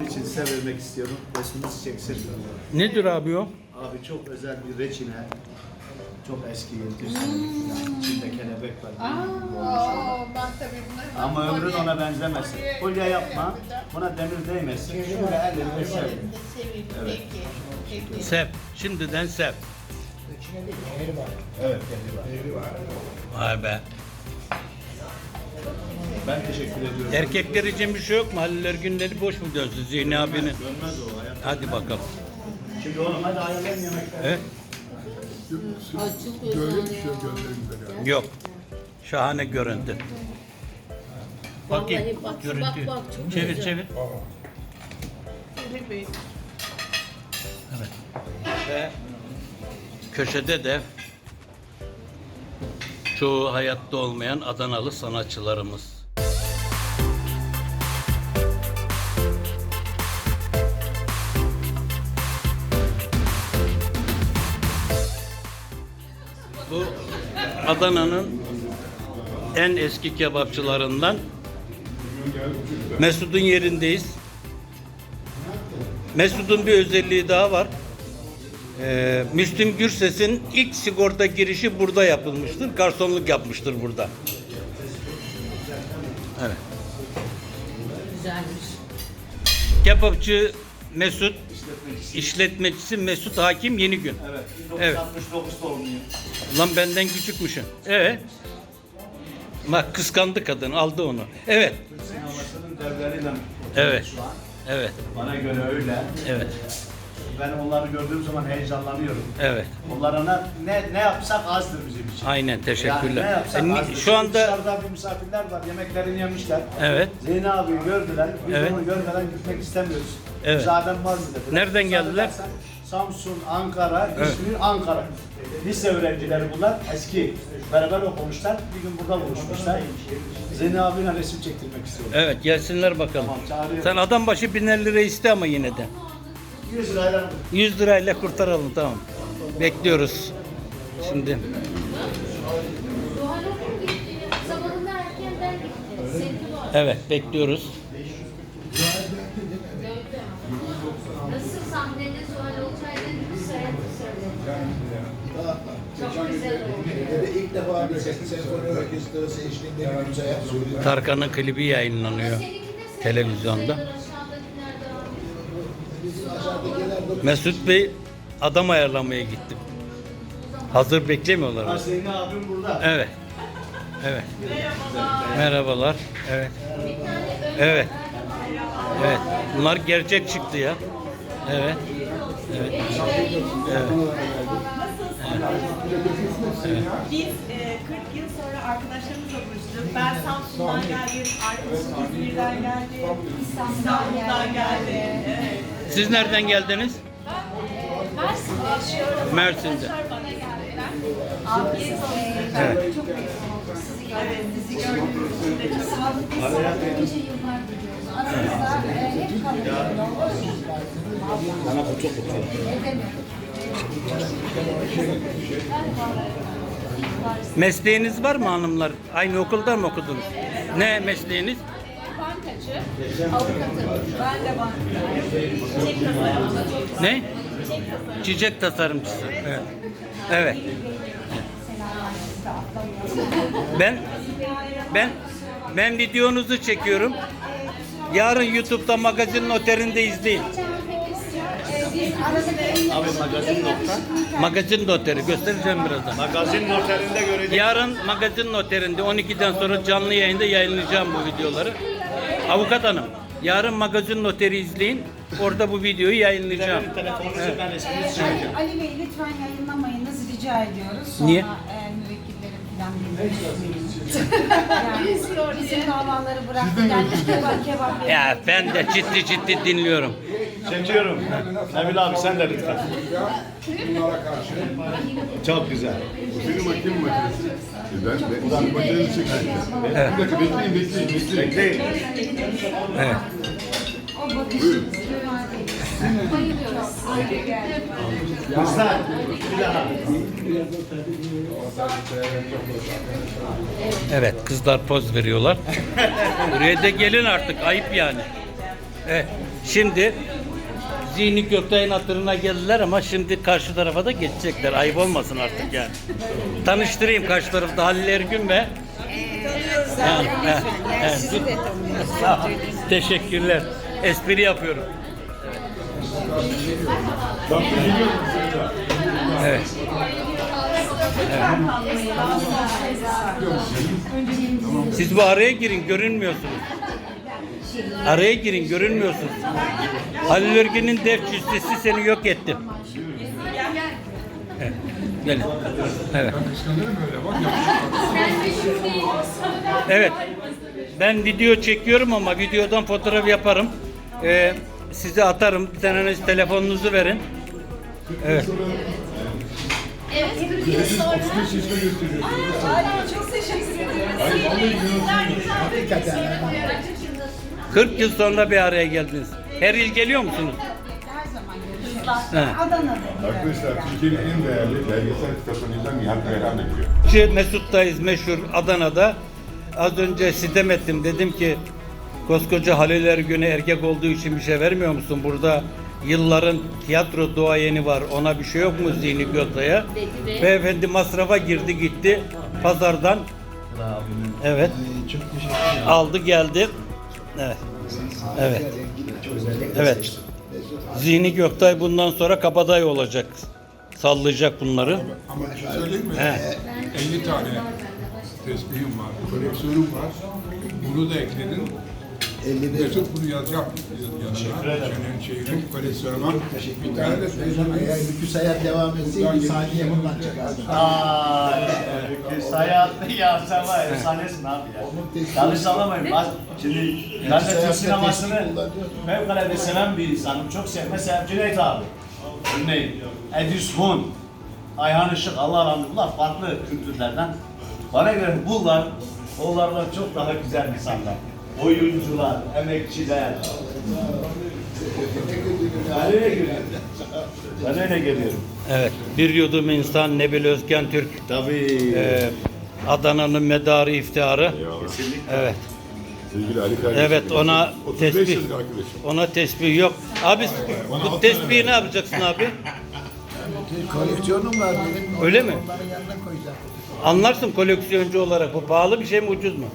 için size vermek istiyorum. Resminizi çeksin. Nedir abi o? Abi çok özel bir reçine. Çok eski yıldır. Yani içinde kelebek var. Aa, ben tabii bunları... Ama ömrün ona benzemesin. Kolye yapma. Buna demir değmesin. Şöyle ellerinde sev. Evet. Peki. Peki. Sev. Şimdiden sev. Evet, kendi var. Vay be. Ben teşekkür ediyorum. Erkekler için bir şey yok mu? Haliller günleri boş mu dönsün Zihni abinin? Dönmez o hayat. Hadi bakalım. Şimdi oğlum hadi ayarlayın yemekleri. Evet. Yok. Şahane görüntü. Bakayım. Vallahi bak, görüntü. bak, bak, çok çevir güzel. çevir. Bey. Evet. Ve köşede de çoğu hayatta olmayan Adanalı sanatçılarımız. Bu Adana'nın en eski kebapçılarından Mesut'un yerindeyiz. Mesut'un bir özelliği daha var. Ee, Müslüm Gürses'in ilk sigorta girişi burada yapılmıştır. Garsonluk yapmıştır burada. Evet. Güzelmiş. Kebapçı Mesut, işletmecisi Mesut Hakim Yenigün. Evet. Evet. 1969 doğumluyum. Lan benden küçükmüşsün. Evet. Bak kıskandı kadın, aldı onu. Evet. Devleriyle Evet. şu an. Evet. Bana göre öyle. Evet. Ben onları gördüğüm zaman heyecanlanıyorum. Evet. Onlara ne, ne yapsak azdır bizim için. Aynen Yani ne teşekkürler. yapsak E, ni- azdır. şu anda Dışarıda bir misafirler var, yemeklerini yemişler. Evet. Zeyni abi gördüler, biz Evet. onu görmeden gitmek istemiyoruz. Evet. Müsaaden var mı dediler. Nereden Müsaade geldiler? edersen Samsun, Ankara. İzmir, Ankara. Lise öğrencileri bunlar, eski. Beraber okumuşlar, bir gün burada buluşmuşlar. Zeyni abiyle resim çektirmek istiyorlar. Evet gelsinler bakalım. Tamam, çağırıyorum. Sen adam başı biner lira iste ama yine de. 100 lirayla 100 lirayla kurtaralım tamam. Bekliyoruz. Şimdi Zuhal Hanım gitti. Zamanında erkenden gitti. Sevgi var. evet bekliyoruz. Nasıl sahnede Zuhal Olcay'dan bir sayıda söyledi. Çok güzel oldu. İlk defa bir senfoni orkestrası eşliğinde bir müzeye söylüyor. Tarkan'ın klibi yayınlanıyor televizyonda. Mesut Bey adam ayarlamaya gittim. Hazır beklemiyorlar. Ha, mı? Zeyni abim burada. Evet. Evet. Merhabalar. Evet. Evet. Evet. Bunlar gerçek çıktı ya. Evet. Evet. Evet. Biz e, 40 yıl sonra arkadaşlarımızla buluştuk. Ben Samsun'dan geldim, arkadaşım İzmir'den geldi, İstanbul'dan geldi. Evet. Siz nereden geldiniz? Mersin'de yaşıyorum. Mersin'de. Arkadaşlar bana geldiler. Abi biz Evet. Çok memnun oldum sizi gördüm. sizi gördüğümüz için de çok Sağlıklı sağlıklı nice yıllar diliyoruz. Aramızda e, hep kalın. Bana bu çok mutlu. Mesleğiniz var mı hanımlar? Aynı okulda mı okudunuz? Ne mesleğiniz? Bankacı, avukatım. Ben de bankadayım. Çiçek tasarımcı. Ne? Çiçek tasarımcısı. Evet. Evet. Ben ben ben videonuzu çekiyorum. Yarın YouTube'da magazin noterinde izleyin. Abi magazin nokta. Magazin noteri göstereceğim birazdan. Magazin noterinde göreceğiz. Yarın magazin noterinde 12'den sonra canlı yayında yayınlayacağım bu videoları. Avukat hanım, yarın magazin noteri izleyin. Orada bu videoyu yayınlayacağım. Telefonunuzu ben çekeceğim. Ali Bey lütfen yayınlamayınız rica ediyoruz. Sonra Niye? e, müvekkillerim falan bilmiyorsunuz. yani bizim davaları bıraktı geldik kebap kebap Ya ben de ciddi ciddi dinliyorum. Çekiyorum. Nabil abi sen de lütfen. Bunlara karşı Çok güzel. Benim hakem makinesi. Ben, ben ben makinesi çekeceğim. Bir dakika bekleyin bekleyin bekleyin. Bekleyin. Evet. Bayılıyoruz. Kızlar, bir daha. Evet kızlar poz veriyorlar. Buraya da gelin artık ayıp yani. Evet şimdi Zihni Göktay'ın hatırına geldiler ama şimdi karşı tarafa da geçecekler. Ayıp olmasın artık yani. Tanıştırayım karşı tarafta Halil Ergün ve Evet, evet, evet. Sağ ol. Teşekkürler. Espri yapıyorum. Evet. Siz bu araya girin görünmüyorsunuz. Araya girin görünmüyorsunuz. Halil Örgün'ün dev cüssesi seni yok etti. Evet. Gelin. Evet. Evet. Ben video çekiyorum ama videodan fotoğraf yaparım. Ee, size atarım. Bir taneniz telefonunuzu verin. Evet. Evet 40 yıl sonra. Çok teşekkür ederim. Hakikaten. 40 yıl sonra bir araya geldiniz. Her yıl geliyor musunuz? Her zaman görüşüyoruz. He. Adana'da. Arkadaşlar Türkiye'nin en değerli belgesel kitaplarından Nihat Kayran ediyor. Şu Mesut'tayız meşhur Adana'da. Az önce sitem ettim. Dedim ki koskoca Halil Ergün'e erkek olduğu için bir şey vermiyor musun? Burada yılların tiyatro duayeni var. Ona bir şey yok mu Zihni Götay'a? Beyefendi masrafa girdi gitti pazardan. Evet. Çok teşekkür ederim. Aldı geldi. Evet. Evet. Evet. Zihni Göktay bundan sonra kabadayı olacak. Sallayacak bunları. Ama bir şey söyleyeyim mi? He. 50 tane tesbihim var, koleksiyonum var. Bunu da ekledin. 51 Mesut bunu yazacağım yanına. Senin şeyini, koleksiyonuna. Bir tane de teyzeme Eğer Lüküs hayat devam etseydi saniye bundan çıkardı. Aa, hayatlı ya sen var ya efsanesin abi ya. Yanlış anlamayın. Şimdi ben de Türk sinemasını fevkalade seven bir insanım. Çok sev. Mesela Cüneyt abi. Örneğin Edis Hun, Ayhan Işık, Allah rahmet Bunlar farklı kültürlerden. Bana göre bunlar onlardan çok daha güzel insanlar. Oyuncular, emekçiler. Ben öyle görüyorum. Ben öyle görüyorum. Evet. Bir yudum insan Nebil Özgen Türk. Tabii. Ee, Adana'nın medarı iftiharı. Evet. Sevgili Ali kardeşim. Evet ona 35 tesbih. yıllık arkadaşım. Ona tesbih yok. Abi bu tesbihi ne yapacaksın abi? Koleksiyonum var benim. Öyle mi? Onların yanına koyacağım. Anlarsın koleksiyoncu olarak. Bu pahalı bir şey mi ucuz mu?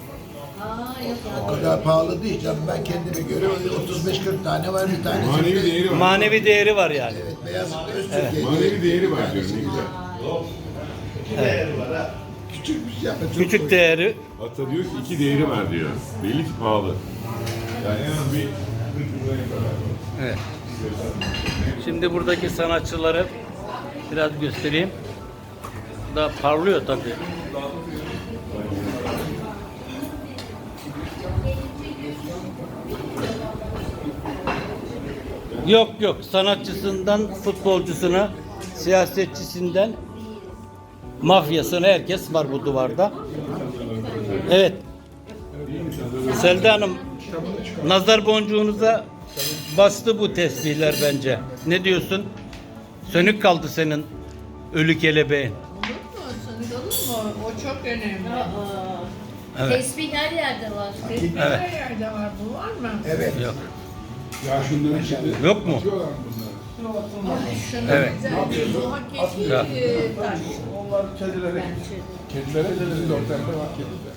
O kadar pahalı değil canım. Ben kendime göre 35-40 tane var bir tane. Manevi değeri var. Manevi değeri var yani. Evet, Beyaz Öztürk'e Manevi değeri var diyorum ne güzel. küçük bir şey ama çok Küçük hoş. değeri. Hatta diyor ki iki değeri var diyor. Belli ki pahalı. Yani en az bir Evet. Şimdi buradaki sanatçıları biraz göstereyim. Da parlıyor tabii. Yok yok sanatçısından futbolcusuna, siyasetçisinden mafyasına herkes var bu duvarda. Evet. Selda Hanım nazar boncuğunuza bastı bu tesbihler bence. Ne diyorsun? Sönük kaldı senin ölü kelebeğin. Olur mu? Sanırım olur mu? O çok önemli. Evet. Tesbih her yerde var. Tesbih her yerde var. Bu var mı? Evet. Yok. Ya şunların içinde Yok mu? atıyorlar mı bunları? Şunu Evet. taş. Kedilere, kedilere bizim otelde var kediler.